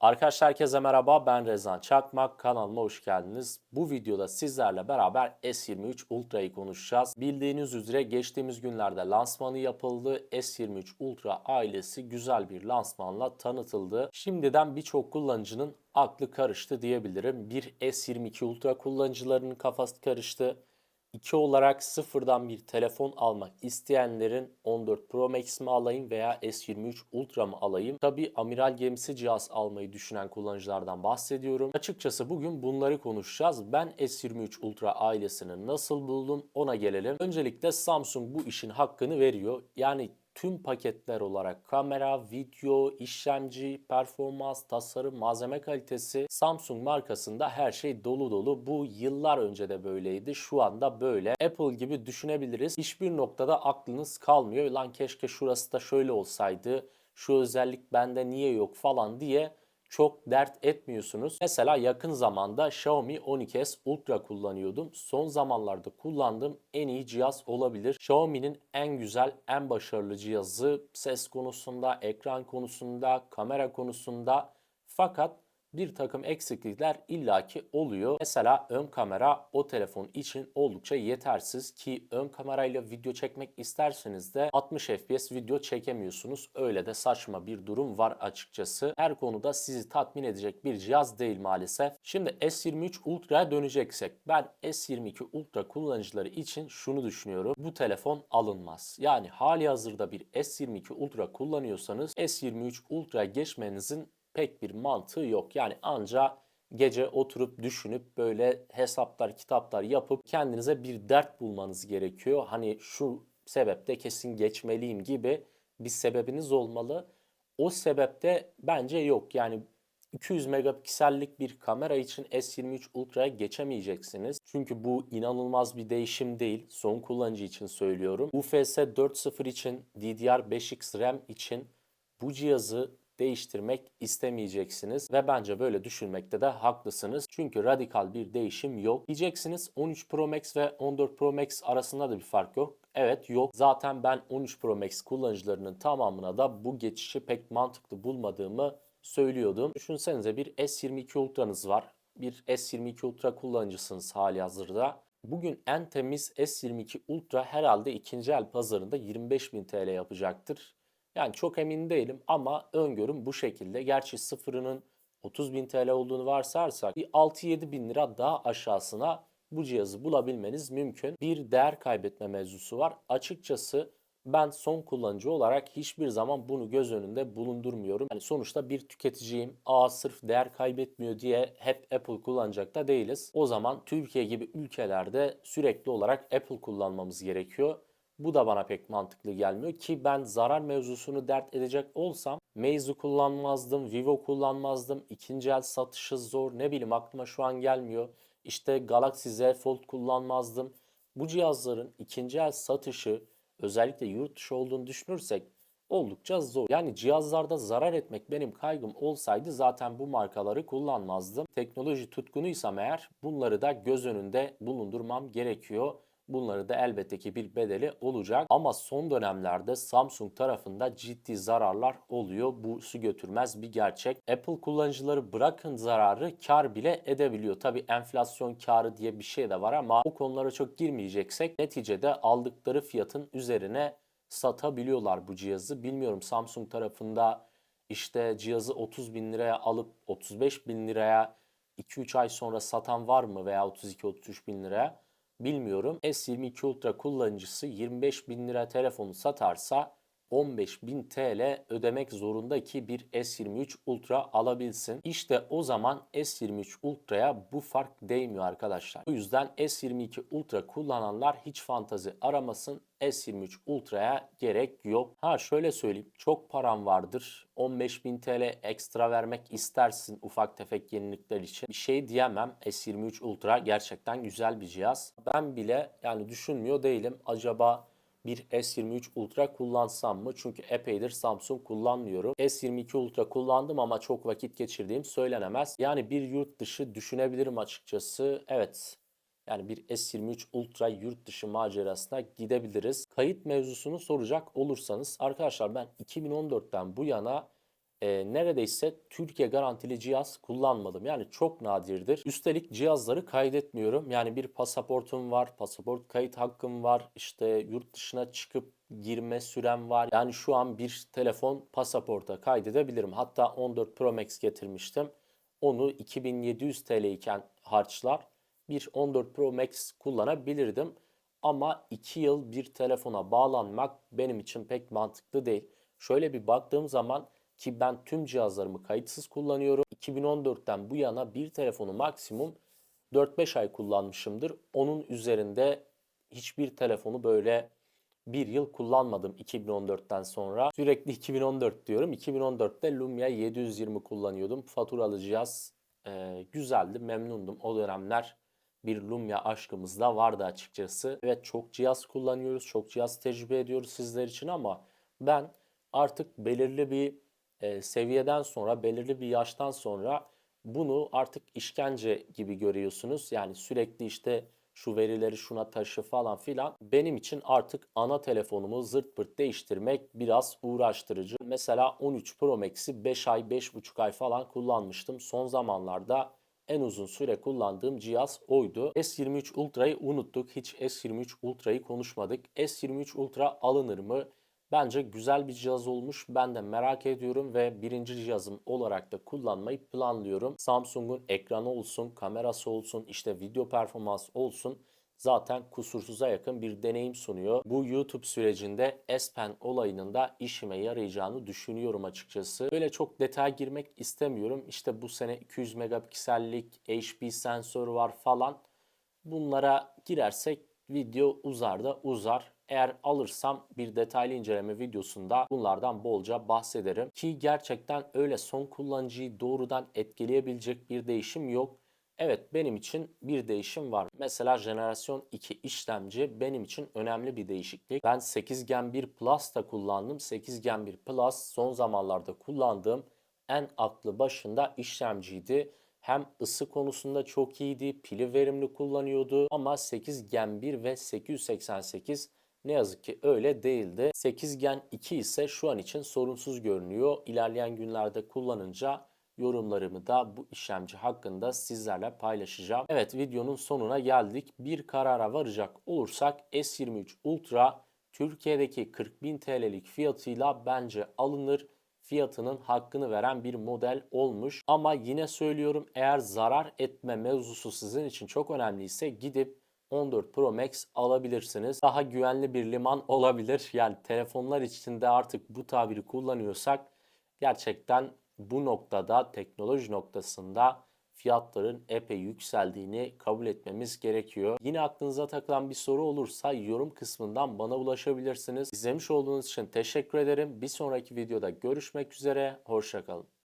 Arkadaşlar herkese merhaba ben Rezan Çakmak kanalıma hoş geldiniz. Bu videoda sizlerle beraber S23 Ultra'yı konuşacağız. Bildiğiniz üzere geçtiğimiz günlerde lansmanı yapıldı. S23 Ultra ailesi güzel bir lansmanla tanıtıldı. Şimdiden birçok kullanıcının aklı karıştı diyebilirim. Bir S22 Ultra kullanıcılarının kafası karıştı. İki olarak sıfırdan bir telefon almak isteyenlerin 14 Pro Max mi alayım veya S23 Ultra mı alayım? Tabi amiral gemisi cihaz almayı düşünen kullanıcılardan bahsediyorum. Açıkçası bugün bunları konuşacağız. Ben S23 Ultra ailesini nasıl buldum ona gelelim. Öncelikle Samsung bu işin hakkını veriyor. Yani tüm paketler olarak kamera, video, işlemci, performans, tasarım, malzeme kalitesi Samsung markasında her şey dolu dolu. Bu yıllar önce de böyleydi. Şu anda böyle. Apple gibi düşünebiliriz. Hiçbir noktada aklınız kalmıyor. Lan keşke şurası da şöyle olsaydı. Şu özellik bende niye yok falan diye çok dert etmiyorsunuz. Mesela yakın zamanda Xiaomi 12s Ultra kullanıyordum. Son zamanlarda kullandığım en iyi cihaz olabilir. Xiaomi'nin en güzel, en başarılı cihazı ses konusunda, ekran konusunda, kamera konusunda. Fakat bir takım eksiklikler illaki oluyor. Mesela ön kamera o telefon için oldukça yetersiz ki ön kamerayla video çekmek isterseniz de 60 FPS video çekemiyorsunuz. Öyle de saçma bir durum var açıkçası. Her konuda sizi tatmin edecek bir cihaz değil maalesef. Şimdi S23 Ultra'ya döneceksek ben S22 Ultra kullanıcıları için şunu düşünüyorum. Bu telefon alınmaz. Yani hali hazırda bir S22 Ultra kullanıyorsanız S23 Ultra'ya geçmenizin pek bir mantığı yok. Yani anca gece oturup düşünüp böyle hesaplar, kitaplar yapıp kendinize bir dert bulmanız gerekiyor. Hani şu sebepte kesin geçmeliyim gibi bir sebebiniz olmalı. O sebepte bence yok. Yani 200 megapiksellik bir kamera için S23 Ultra'ya geçemeyeceksiniz. Çünkü bu inanılmaz bir değişim değil. Son kullanıcı için söylüyorum. UFS 4.0 için, DDR5X RAM için bu cihazı değiştirmek istemeyeceksiniz ve bence böyle düşünmekte de haklısınız. Çünkü radikal bir değişim yok. Diyeceksiniz 13 Pro Max ve 14 Pro Max arasında da bir fark yok. Evet yok. Zaten ben 13 Pro Max kullanıcılarının tamamına da bu geçişi pek mantıklı bulmadığımı söylüyordum. Düşünsenize bir S22 Ultra'nız var. Bir S22 Ultra kullanıcısınız hali hazırda. Bugün en temiz S22 Ultra herhalde ikinci el pazarında 25.000 TL yapacaktır. Yani çok emin değilim ama öngörüm bu şekilde. Gerçi sıfırının 30.000 TL olduğunu varsayarsak bir 6-7 bin lira daha aşağısına bu cihazı bulabilmeniz mümkün. Bir değer kaybetme mevzusu var. Açıkçası ben son kullanıcı olarak hiçbir zaman bunu göz önünde bulundurmuyorum. Yani sonuçta bir tüketiciyim. Aa sırf değer kaybetmiyor diye hep Apple kullanacak da değiliz. O zaman Türkiye gibi ülkelerde sürekli olarak Apple kullanmamız gerekiyor. Bu da bana pek mantıklı gelmiyor ki ben zarar mevzusunu dert edecek olsam Meizu kullanmazdım, Vivo kullanmazdım, ikinci el satışı zor ne bileyim aklıma şu an gelmiyor. İşte Galaxy Z Fold kullanmazdım. Bu cihazların ikinci el satışı özellikle yurt dışı olduğunu düşünürsek oldukça zor. Yani cihazlarda zarar etmek benim kaygım olsaydı zaten bu markaları kullanmazdım. Teknoloji tutkunuysam eğer bunları da göz önünde bulundurmam gerekiyor. Bunları da elbette ki bir bedeli olacak. Ama son dönemlerde Samsung tarafında ciddi zararlar oluyor. Bu su götürmez bir gerçek. Apple kullanıcıları bırakın zararı kar bile edebiliyor. Tabi enflasyon karı diye bir şey de var ama o konulara çok girmeyeceksek neticede aldıkları fiyatın üzerine satabiliyorlar bu cihazı. Bilmiyorum Samsung tarafında işte cihazı 30 bin liraya alıp 35 bin liraya 2-3 ay sonra satan var mı veya 32-33 bin liraya bilmiyorum. S22 Ultra kullanıcısı 25 bin lira telefonu satarsa 15.000 TL ödemek zorunda ki bir S23 Ultra alabilsin. İşte o zaman S23 Ultra'ya bu fark değmiyor arkadaşlar. O yüzden S22 Ultra kullananlar hiç fantazi aramasın. S23 Ultra'ya gerek yok. Ha şöyle söyleyeyim. Çok param vardır. 15.000 TL ekstra vermek istersin ufak tefek yenilikler için. Bir şey diyemem. S23 Ultra gerçekten güzel bir cihaz. Ben bile yani düşünmüyor değilim. Acaba bir S23 Ultra kullansam mı? Çünkü epeydir Samsung kullanmıyorum. S22 Ultra kullandım ama çok vakit geçirdiğim söylenemez. Yani bir yurt dışı düşünebilirim açıkçası. Evet yani bir S23 Ultra yurt dışı macerasına gidebiliriz. Kayıt mevzusunu soracak olursanız arkadaşlar ben 2014'ten bu yana e, neredeyse Türkiye garantili cihaz kullanmadım. Yani çok nadirdir. Üstelik cihazları kaydetmiyorum. Yani bir pasaportum var, pasaport kayıt hakkım var, işte yurt dışına çıkıp girme sürem var. Yani şu an bir telefon pasaporta kaydedebilirim. Hatta 14 Pro Max getirmiştim. Onu 2700 TL iken harçlar bir 14 Pro Max kullanabilirdim. Ama 2 yıl bir telefona bağlanmak benim için pek mantıklı değil. Şöyle bir baktığım zaman ki ben tüm cihazlarımı kayıtsız kullanıyorum. 2014'ten bu yana bir telefonu maksimum 4-5 ay kullanmışımdır. Onun üzerinde hiçbir telefonu böyle bir yıl kullanmadım 2014'ten sonra. Sürekli 2014 diyorum. 2014'te Lumia 720 kullanıyordum. Faturalı cihaz e, güzeldi, memnundum. O dönemler bir Lumia aşkımız da vardı açıkçası. Evet çok cihaz kullanıyoruz, çok cihaz tecrübe ediyoruz sizler için ama ben artık belirli bir e, seviyeden sonra, belirli bir yaştan sonra bunu artık işkence gibi görüyorsunuz. Yani sürekli işte şu verileri şuna taşı falan filan. Benim için artık ana telefonumu zırt pırt değiştirmek biraz uğraştırıcı. Mesela 13 Pro Max'i 5 ay, 5,5 ay falan kullanmıştım. Son zamanlarda en uzun süre kullandığım cihaz oydu. S23 Ultra'yı unuttuk. Hiç S23 Ultra'yı konuşmadık. S23 Ultra alınır mı? Bence güzel bir cihaz olmuş. Ben de merak ediyorum ve birinci cihazım olarak da kullanmayı planlıyorum. Samsung'un ekranı olsun, kamerası olsun, işte video performans olsun zaten kusursuza yakın bir deneyim sunuyor. Bu YouTube sürecinde S Pen olayının da işime yarayacağını düşünüyorum açıkçası. Böyle çok detay girmek istemiyorum. İşte bu sene 200 megapiksellik HP sensör var falan. Bunlara girersek video uzar da uzar. Eğer alırsam bir detaylı inceleme videosunda bunlardan bolca bahsederim. Ki gerçekten öyle son kullanıcıyı doğrudan etkileyebilecek bir değişim yok. Evet benim için bir değişim var. Mesela jenerasyon 2 işlemci benim için önemli bir değişiklik. Ben 8 Gen 1 Plus da kullandım. 8 Gen 1 Plus son zamanlarda kullandığım en aklı başında işlemciydi. Hem ısı konusunda çok iyiydi, pili verimli kullanıyordu ama 8 Gen 1 ve 888 ne yazık ki öyle değildi. 8 Gen 2 ise şu an için sorunsuz görünüyor. İlerleyen günlerde kullanınca yorumlarımı da bu işlemci hakkında sizlerle paylaşacağım. Evet videonun sonuna geldik. Bir karara varacak olursak S23 Ultra Türkiye'deki 40.000 TL'lik fiyatıyla bence alınır fiyatının hakkını veren bir model olmuş. Ama yine söylüyorum eğer zarar etme mevzusu sizin için çok önemliyse gidip 14 Pro Max alabilirsiniz. Daha güvenli bir liman olabilir. Yani telefonlar içinde artık bu tabiri kullanıyorsak gerçekten bu noktada teknoloji noktasında fiyatların epey yükseldiğini kabul etmemiz gerekiyor. Yine aklınıza takılan bir soru olursa yorum kısmından bana ulaşabilirsiniz. İzlemiş olduğunuz için teşekkür ederim. Bir sonraki videoda görüşmek üzere. Hoşçakalın.